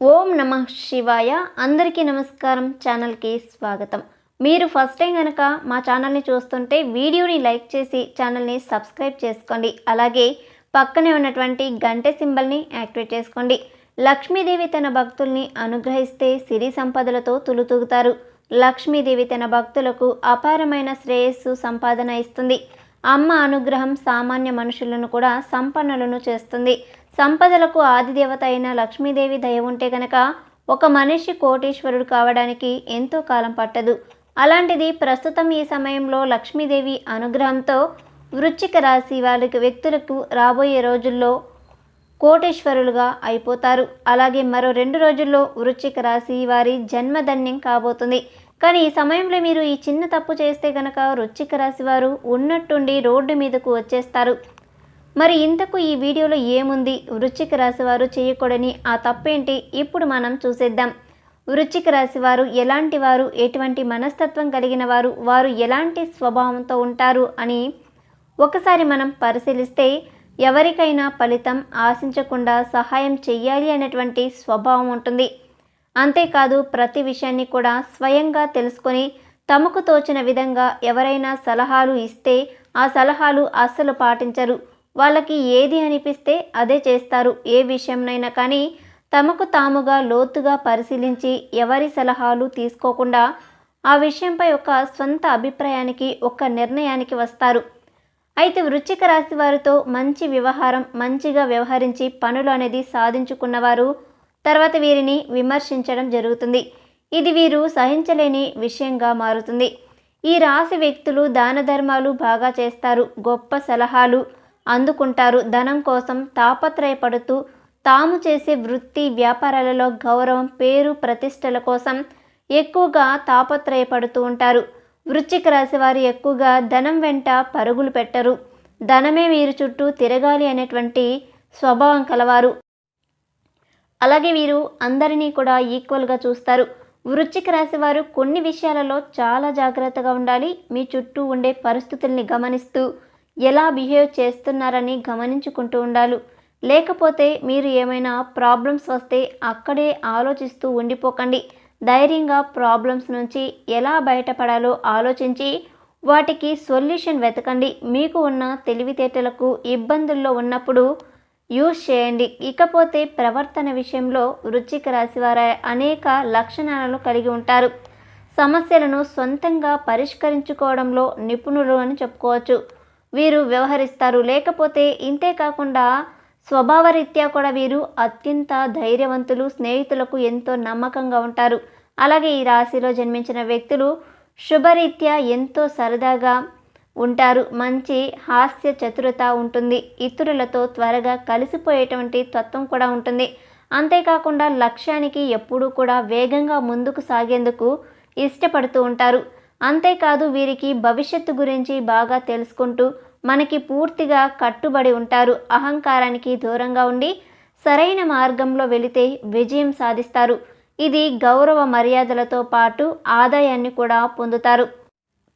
ఓం నమ శివాయ. అందరికీ నమస్కారం. ఛానల్కి స్వాగతం. మీరు ఫస్ట్ టైం కనుక మా ఛానల్ని చూస్తుంటే వీడియోని లైక్ చేసి ఛానల్ని సబ్స్క్రైబ్ చేసుకోండి. అలాగే పక్కనే ఉన్నటువంటి గంటె సింబల్ని యాక్టివేట్ చేసుకోండి. లక్ష్మీదేవి తన భక్తుల్ని అనుగ్రహిస్తే సిరి సంపదలతో తులుతూగుతారు. లక్ష్మీదేవి తన భక్తులకు అపారమైన శ్రేయస్సు సంపాదన ఇస్తుంది. అమ్మ అనుగ్రహం సామాన్య మనుషులను కూడా సంపన్నులను చేస్తుంది. సంపదలకు ఆదిదేవత అయిన లక్ష్మీదేవి దయ ఉంటే గనక ఒక మనిషి కోటీశ్వరుడు కావడానికి ఎంతో కాలం పట్టదు. అలాంటిది ప్రస్తుతం ఈ సమయంలో లక్ష్మీదేవి అనుగ్రహంతో వృశ్చిక రాశి వాళ్ళకి వ్యక్తులకు రాబోయే రోజుల్లో కోటేశ్వరులుగా అయిపోతారు. అలాగే మరో రెండు రోజుల్లో వృశ్చిక రాశి వారి జన్మధన్యం కాబోతుంది. కానీ ఈ సమయంలో మీరు ఈ చిన్న తప్పు చేస్తే కనుక వృశ్చిక రాశి వారు ఉన్నట్టుండి రోడ్డు మీదకు వచ్చేస్తారు. మరి ఇంతకు ఈ వీడియోలో ఏముంది? వృశ్చిక రాశి వారు చేయకూడని ఆ తప్పేంటి? ఇప్పుడు మనం చూసేద్దాం. వృశ్చిక రాశి వారు ఎలాంటి వారు? ఎటువంటి మనస్తత్వం కలిగిన వారు? వారు ఎలాంటి స్వభావంతో ఉంటారు? అని ఒకసారి మనం పరిశీలిస్తే ఎవరికైనా ఫలితం ఆశించకుండా సహాయం చేయాలి అనేటువంటి స్వభావం ఉంటుంది. అంతేకాదు ప్రతి విషయాన్ని కూడా స్వయంగా తెలుసుకొని తమకు తోచిన విధంగా ఎవరైనా సలహాలు ఇస్తే ఆ సలహాలు అస్సలు పాటించరు. వాళ్ళకి ఏది అనిపిస్తే అదే చేస్తారు ఏ విషయంనైనా కానీ తమకు తాముగా లోతుగా పరిశీలించి ఎవరి సలహాలు తీసుకోకుండా ఆ విషయంపై ఒక స్వంత అభిప్రాయానికి ఒక నిర్ణయానికి వస్తారు. అయితే వృశ్చిక రాశి వారితో మంచి వ్యవహారం మంచిగా వ్యవహరించి పనులు అనేది సాధించుకున్నవారు తర్వాత వీరిని విమర్శించడం జరుగుతుంది. ఇది వీరు సహించలేని విషయంగా మారుతుంది. ఈ రాశి వ్యక్తులు దాన ధర్మాలు బాగా చేస్తారు గొప్ప సలహాలు అందుకుంటారు. ధనం కోసం తాపత్రయపడుతూ తాము చేసే వృత్తి వ్యాపారాలలో గౌరవం పేరు ప్రతిష్టల కోసం ఎక్కువగా తాపత్రయపడుతూ ఉంటారు. వృశ్చిక రాశి వారు ఎక్కువగా ధనం వెంట పరుగులు పెట్టరు. ధనమే వీరి చుట్టూ తిరగాలి అనేటువంటి స్వభావం కలవారు. అలాగే వీరు అందరినీ కూడా ఈక్వల్గా చూస్తారు. వృశ్చిక రాశి వారు కొన్ని విషయాలలో చాలా జాగ్రత్తగా ఉండాలి. మీ చుట్టూ ఉండే పరిస్థితుల్ని గమనిస్తూ ఎలా బిహేవ్ చేస్తున్నారని గమనించుకుంటూ ఉండాలి. లేకపోతే మీరు ఏమైనా ప్రాబ్లమ్స్ వస్తే అక్కడే ఆలోచిస్తూ ఉండిపోకండి. ధైర్యంగా ప్రాబ్లమ్స్ నుంచి ఎలా బయటపడాలో ఆలోచించి వాటికి సొల్యూషన్ వెతకండి. మీకు ఉన్న తెలివితేటలకు ఇబ్బందుల్లో ఉన్నప్పుడు యూజ్ చేయండి. ఇకపోతే ప్రవర్తన విషయంలో వృచ్చిక రాశి వారు అనేక లక్షణాలను కలిగి ఉంటారు. సమస్యలను సొంతంగా పరిష్కరించుకోవడంలో నిపుణులు అని చెప్పుకోవచ్చు. వీరు వ్యవహరిస్తారు. లేకపోతే ఇంతే కాకుండా స్వభావరీత్యా కూడా వీరు అత్యంత ధైర్యవంతులు స్నేహితులకు ఎంతో నమ్మకంగా ఉంటారు. అలాగే ఈ రాశిలో జన్మించిన వ్యక్తులు శుభరీత్యా ఎంతో సరదాగా ఉంటారు. మంచి హాస్య చతురత ఉంటుంది. ఇతరులతో త్వరగా కలిసిపోయేటువంటి తత్వం కూడా ఉంటుంది. అంతేకాకుండా లక్ష్యానికి ఎప్పుడూ కూడా వేగంగా ముందుకు సాగేందుకు ఇష్టపడుతూ ఉంటారు. అంతేకాదు వీరికి భవిష్యత్తు గురించి బాగా తెలుసుకుంటూ మనకి పూర్తిగా కట్టుబడి ఉంటారు. అహంకారానికి దూరంగా ఉండి సరైన మార్గంలో వెళితే విజయం సాధిస్తారు. ఇది గౌరవ మర్యాదలతో పాటు ఆదాయాన్ని కూడా పొందుతారు.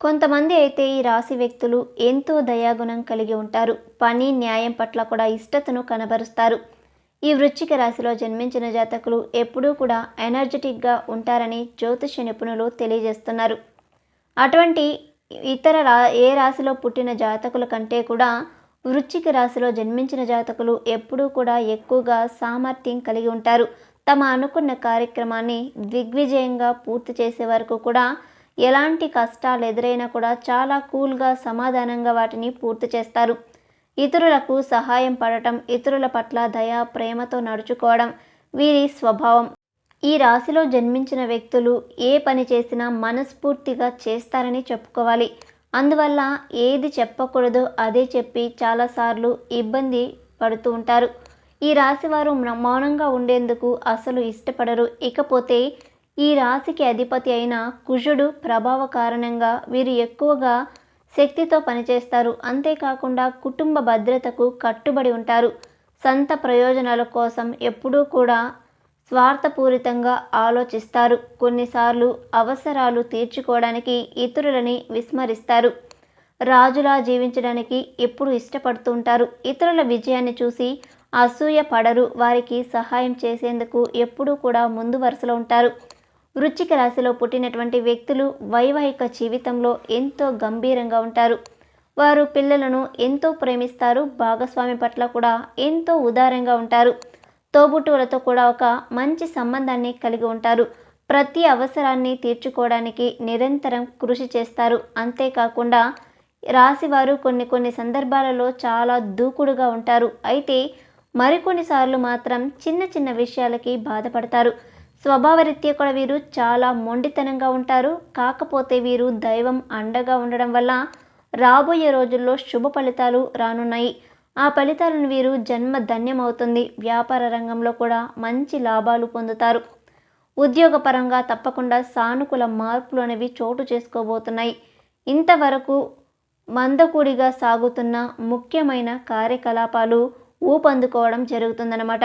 కొంతమంది అయితే ఈ రాశి వ్యక్తులు ఎంతో దయాగుణం కలిగి ఉంటారు. పని న్యాయం పట్ల కూడా ఇష్టతను కనబరుస్తారు. ఈ వృశ్చిక రాశిలో జన్మించిన జాతకులు ఎప్పుడూ కూడా ఎనర్జెటిక్గా ఉంటారని జ్యోతిష నిపుణులు తెలియజేస్తున్నారు. అటువంటి ఇతర రా ఏ రాశిలో పుట్టిన జాతకుల కంటే కూడా వృశ్చిక రాశిలో జన్మించిన జాతకులు ఎప్పుడూ కూడా ఎక్కువగా సామర్థ్యం కలిగి ఉంటారు. తమ అనుకున్న కార్యక్రమాన్ని దిగ్విజయంగా పూర్తి చేసే వరకు కూడా ఎలాంటి కష్టాలు ఎదురైనా కూడా చాలా కూల్గా సమాధానంగా వాటిని పూర్తి చేస్తారు. ఇతరులకు సహాయం పడటం ఇతరుల పట్ల దయ ప్రేమతో నడుచుకోవడం వీరి స్వభావం. ఈ రాశిలో జన్మించిన వ్యక్తులు ఏ పని చేసినా మనస్ఫూర్తిగా చేస్తారని చెప్పుకోవాలి. అందువల్ల ఏది చెప్పకూడదో అదే చెప్పి చాలాసార్లు ఇబ్బంది పడుతూ ఉంటారు. ఈ రాశి వారు మౌనంగా ఉండేందుకు అసలు ఇష్టపడరు. ఇకపోతే ఈ రాశికి అధిపతి అయిన కుజుడు ప్రభావ కారణంగా వీరు ఎక్కువగా శక్తితో పనిచేస్తారు. అంతేకాకుండా కుటుంబ భద్రతకు కట్టుబడి ఉంటారు. సొంత ప్రయోజనాల కోసం ఎప్పుడూ కూడా స్వార్థపూరితంగా ఆలోచిస్తారు. కొన్నిసార్లు అవసరాలు తీర్చుకోవడానికి ఇతరులని విస్మరిస్తారు. రాజులా జీవించడానికి ఎప్పుడు ఇష్టపడుతూ ఉంటారు. ఇతరుల విజయాన్ని చూసి అసూయ పడరు వారికి సహాయం చేసేందుకు ఎప్పుడూ కూడా ముందు వరుసలో ఉంటారు. వృచ్చిక రాశిలో పుట్టినటువంటి వ్యక్తులు వైవాహిక జీవితంలో ఎంతో గంభీరంగా ఉంటారు. వారు పిల్లలను ఎంతో ప్రేమిస్తారు. భాగస్వామి పట్ల కూడా ఎంతో ఉదారంగా ఉంటారు. తోబుట్టువులతో కూడా ఒక మంచి సంబంధాన్ని కలిగి ఉంటారు. ప్రతి అవసరాన్ని తీర్చుకోవడానికి నిరంతరం కృషి చేస్తారు. అంతేకాకుండా రాశివారు కొన్ని కొన్ని సందర్భాలలో చాలా దూకుడుగా ఉంటారు. అయితే మరికొన్నిసార్లు మాత్రం చిన్న చిన్న విషయాలకి బాధపడతారు. స్వభావరీత్యా కూడా వీరు చాలా మొండితనంగా ఉంటారు. కాకపోతే వీరు దైవం అండగా ఉండడం వల్ల రాబోయే రోజుల్లో శుభ ఫలితాలు రానున్నాయి. ఆ ఫలితాలను వీరు జన్మ ధన్యమవుతుంది. వ్యాపార రంగంలో కూడా మంచి లాభాలు పొందుతారు. ఉద్యోగపరంగా తప్పకుండా సానుకూల మార్పులు అనేవి చోటు చేసుకోబోతున్నాయి. ఇంతవరకు మందకూడిగా సాగుతున్న ముఖ్యమైన కార్యకలాపాలు ఊపందుకోవడం జరుగుతుందన్నమాట.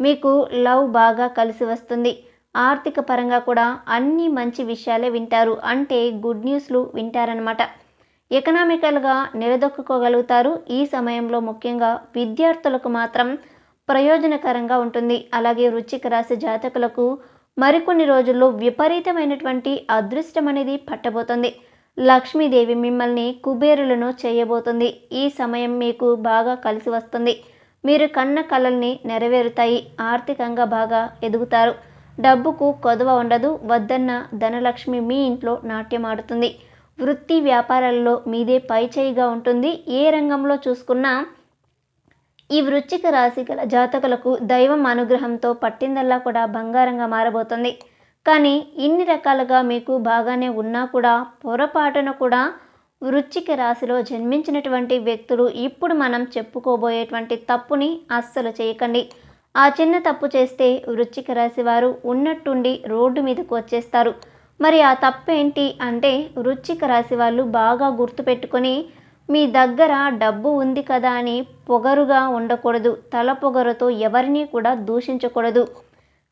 మీకు లవ్ బాగా కలిసి వస్తుంది. ఆర్థిక పరంగా కూడా అన్ని మంచి విషయాలే వింటారు. అంటే గుడ్ న్యూస్లు వింటారనమాట ఎకనామికల్గా నిలదొక్కుకోగలుగుతారు. ఈ సమయంలో ముఖ్యంగా విద్యార్థులకు మాత్రం ప్రయోజనకరంగా ఉంటుంది. అలాగే వృచ్చిక రాశి జాతకులకు మరికొన్ని రోజుల్లో విపరీతమైనటువంటి అదృష్టం అనేది పట్టబోతుంది. లక్ష్మీదేవి మిమ్మల్ని కుబేరులను చేయబోతుంది. ఈ సమయం మీకు బాగా కలిసి వస్తుంది. మీరు కన్న కళల్ని నెరవేరుతాయి. ఆర్థికంగా బాగా ఎదుగుతారు. డబ్బుకు కొదవ ఉండదు. వద్దన్న ధనలక్ష్మి మీ ఇంట్లో నాట్యమాడుతుంది వృత్తి వ్యాపారాల్లో మీదే పైచేయిగా ఉంటుంది. ఏ రంగంలో చూసుకున్నా ఈ వృశ్చిక రాశి గల జాతకులకు దైవం అనుగ్రహంతో పట్టిందల్లా కూడా బంగారంగా మారబోతుంది. కానీ ఇన్ని రకాలుగా మీకు బాగానే ఉన్నా కూడా పొరపాటున కూడా వృశ్చిక రాశిలో జన్మించినటువంటి వ్యక్తులు ఇప్పుడు మనం చెప్పుకోబోయేటువంటి తప్పుని అస్సలు చేయకండి. ఆ చిన్న తప్పు చేస్తే వృశ్చిక రాశి వారు ఉన్నట్టుండి రోడ్డు మీదకు వచ్చేస్తారు. మరి ఆ తప్పు ఏంటి అంటే వృచ్చిక రాశి వాళ్ళు బాగా గుర్తుపెట్టుకొని మీ దగ్గర డబ్బు ఉంది కదా అని పొగరుగా ఉండకూడదు. తల పొగరుతో ఎవరిని కూడా దూషించకూడదు.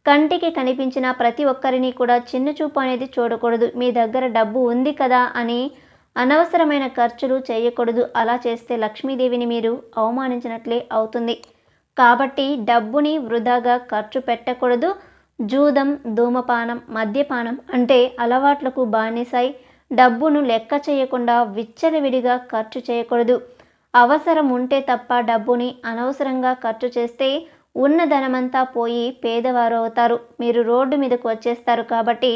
కంటికి కనిపించిన ప్రతి ఒక్కరిని కూడా చిన్న చూపు అనేది చూడకూడదు. మీ దగ్గర డబ్బు ఉంది కదా అని అనవసరమైన ఖర్చులు చేయకూడదు. అలా చేస్తే లక్ష్మీదేవిని మీరు అవమానించినట్లే అవుతుంది. కాబట్టి డబ్బుని వృధాగా ఖర్చు పెట్టకూడదు. జూదం ధూమపానం మద్యపానం అంటే అలవాట్లకు బానిసై డబ్బును లెక్క చేయకుండా విచ్చలవిడిగా ఖర్చు చేయకూడదు. అవసరం ఉంటే తప్ప డబ్బుని అనవసరంగా ఖర్చు చేస్తే ఉన్న ధనమంతా పోయి పేదవారు అవుతారు. మీరు రోడ్డు మీదకు వచ్చేస్తారు కాబట్టి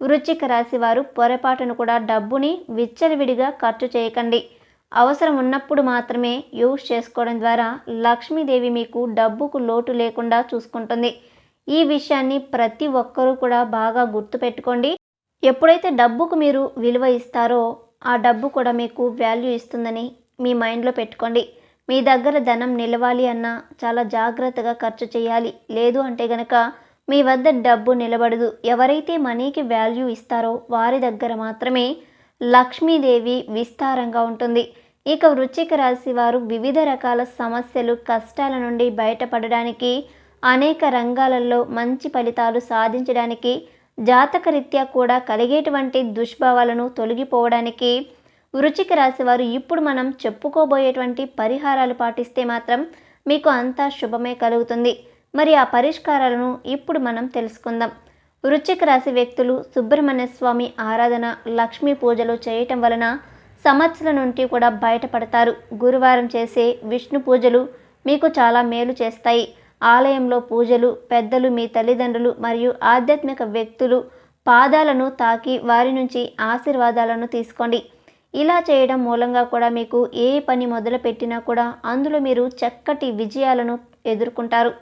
వృచ్చిక రాశి వారు పొరపాటును కూడా డబ్బుని విచ్చలవిడిగా ఖర్చు చేయకండి. అవసరం ఉన్నప్పుడు మాత్రమే యూజ్ చేసుకోవడం ద్వారా లక్ష్మీదేవి మీకు డబ్బుకు లోటు లేకుండా చూసుకుంటుంది. ఈ విషయాన్ని ప్రతి ఒక్కరూ కూడా బాగా గుర్తుపెట్టుకోండి ఎప్పుడైతే డబ్బుకు మీరు విలువ ఇస్తారో ఆ డబ్బు కూడా మీకు వాల్యూ ఇస్తుందని మీ మైండ్లో పెట్టుకోండి. మీ దగ్గర ధనం నిలవాలి అన్నా చాలా జాగ్రత్తగా ఖర్చు చేయాలి. లేదు అంటే గనక మీ వద్ద డబ్బు నిలబడదు. ఎవరైతే మనీకి వాల్యూ ఇస్తారో వారి దగ్గర మాత్రమే లక్ష్మీదేవి విస్తారంగా ఉంటుంది. ఇక వృశ్చిక రాశి వారు వివిధ రకాల సమస్యలు కష్టాల నుండి బయటపడడానికి అనేక రంగాలలో మంచి ఫలితాలు సాధించడానికి జాతకరీత్యా కూడా కలిగేటువంటి దుష్భావాలను తొలగిపోవడానికి వృచిక రాశి వారు ఇప్పుడు మనం చెప్పుకోబోయేటువంటి పరిహారాలు పాటిస్తే మాత్రం మీకు అంతా శుభమే కలుగుతుంది. మరి ఆ పరిష్కారాలను ఇప్పుడు మనం తెలుసుకుందాం. వృచ్చిక రాశి వ్యక్తులు సుబ్రహ్మణ్య స్వామి ఆరాధన లక్ష్మీ పూజలు చేయటం వలన సమస్యల నుండి కూడా బయటపడతారు. గురువారం చేసే విష్ణు పూజలు మీకు చాలా మేలు చేస్తాయి. ఆలయంలో పూజలు పెద్దలు మీ తల్లిదండ్రులు మరియు ఆధ్యాత్మిక వ్యక్తులు పాదాలను తాకి వారి నుంచి ఆశీర్వాదాలను తీసుకోండి. ఇలా చేయడం మూలంగా కూడా మీకు ఏ పని మొదలుపెట్టినా కూడా అందులో మీరు చక్కటి విజయాలను ఎదుర్కొంటారు.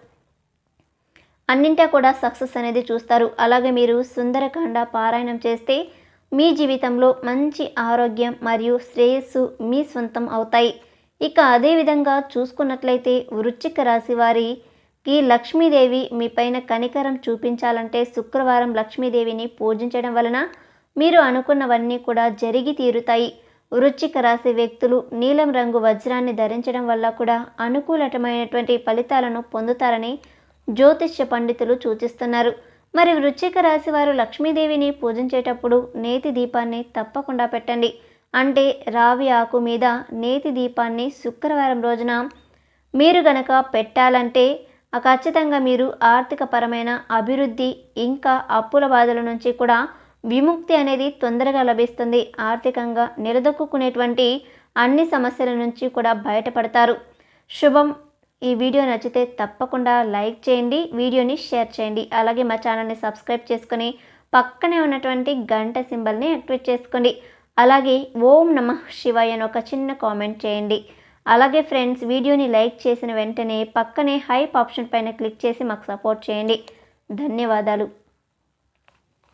అన్నింటా కూడా సక్సెస్ అనేది చూస్తారు. అలాగే మీరు సుందరకాండ పారాయణం చేస్తే మీ జీవితంలో మంచి ఆరోగ్యం మరియు శ్రేయస్సు మీ సొంతం అవుతాయి. ఇక అదేవిధంగా చూసుకున్నట్లయితే వృశ్చిక రాశి వారి ఈ లక్ష్మీదేవి మీ పైన కనికరం చూపించాలంటే శుక్రవారం లక్ష్మీదేవిని పూజించడం వలన మీరు అనుకున్నవన్నీ కూడా జరిగి తీరుతాయి. వృచ్చిక రాశి వ్యక్తులు నీలం రంగు వజ్రాన్ని ధరించడం వల్ల కూడా అనుకూలమైనటువంటి ఫలితాలను పొందుతారని జ్యోతిష్య పండితులు సూచిస్తున్నారు. మరి వృచ్చిక రాశి వారు లక్ష్మీదేవిని పూజించేటప్పుడు నేతి దీపాన్ని తప్పకుండా పెట్టండి. అంటే రావి ఆకు మీద నేతి దీపాన్ని శుక్రవారం రోజున మీరు గనక పెట్టాలంటే ఖచ్చితంగా మీరు ఆర్థికపరమైన అభివృద్ధి ఇంకా అప్పుల బాధల నుంచి కూడా విముక్తి అనేది తొందరగా లభిస్తుంది. ఆర్థికంగా నిలదొక్కునేటువంటి అన్ని సమస్యల నుంచి కూడా బయటపడతారు. శుభం. ఈ వీడియో నచ్చితే తప్పకుండా లైక్ చేయండి వీడియోని షేర్ చేయండి. అలాగే మా ఛానల్ని సబ్స్క్రైబ్ చేసుకొని పక్కనే ఉన్నటువంటి గంట సింబల్ని యాక్టివేట్ చేసుకోండి. అలాగే ఓం నమ శివాయ అని ఒక చిన్న కామెంట్ చేయండి. అలాగే ఫ్రెండ్స్ వీడియోని లైక్ చేసిన వెంటనే పక్కనే హైప్ ఆప్షన్ పైన క్లిక్ చేసి మాకు సపోర్ట్ చేయండి. ధన్యవాదాలు.